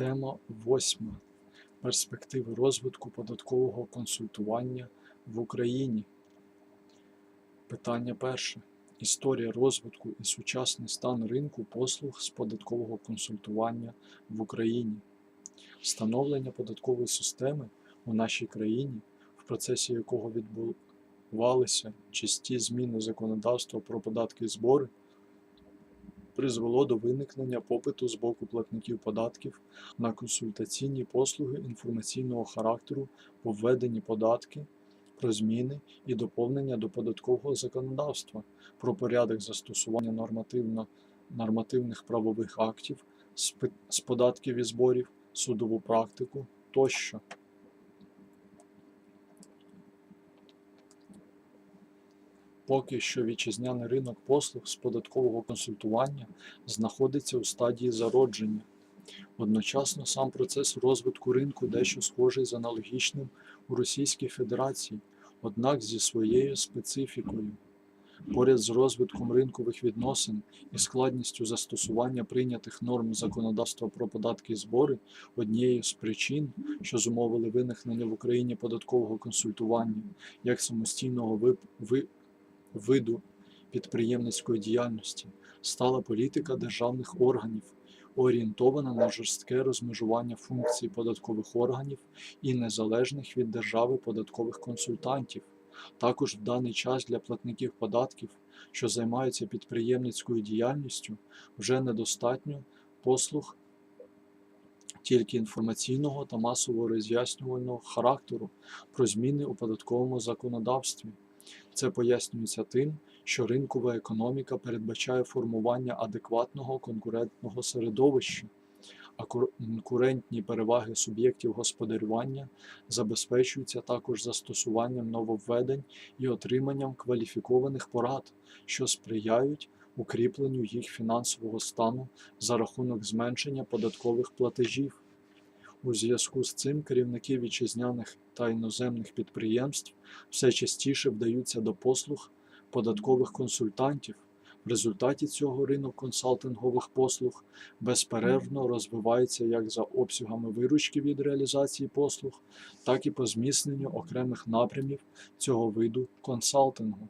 Тема восьма. Перспективи розвитку податкового консультування в Україні. Питання перше. Історія розвитку і сучасний стан ринку послуг з податкового консультування в Україні. Становлення податкової системи у нашій країні, в процесі якого відбувалися часті зміни законодавства про податки і збори, призвело до виникнення попиту з боку платників податків на консультаційні послуги інформаційного характеру по введенні податки, про зміни і доповнення до податкового законодавства, про порядок застосування нормативних правових актів з податків і зборів, судову практику тощо. Поки що вітчизняний ринок послуг з податкового консультування знаходиться у стадії зародження. Одночасно сам процес розвитку ринку дещо схожий з аналогічним у Російській Федерації, однак зі своєю специфікою. Поряд з розвитком ринкових відносин і складністю застосування прийнятих норм законодавства про податки і збори, однією з причин, що зумовили виникнення в Україні податкового консультування як самостійного виду підприємницької діяльності, стала політика державних органів, орієнтована на жорстке розмежування функцій податкових органів і незалежних від держави податкових консультантів. Також в даний час для платників податків, що займаються підприємницькою діяльністю, вже недостатньо послуг тільки інформаційного та масово роз'яснювального характеру про зміни у податковому законодавстві. Це пояснюється тим, що ринкова економіка передбачає формування адекватного конкурентного середовища, а конкурентні переваги суб'єктів господарювання забезпечуються також застосуванням нововведень і отриманням кваліфікованих порад, що сприяють укріпленню їх фінансового стану за рахунок зменшення податкових платежів. У зв'язку з цим керівники вітчизняних та іноземних підприємств все частіше вдаються до послуг податкових консультантів. В результаті цього ринок консалтингових послуг безперервно розвивається як за обсягами виручки від реалізації послуг, так і по зміцненню окремих напрямів цього виду консалтингу.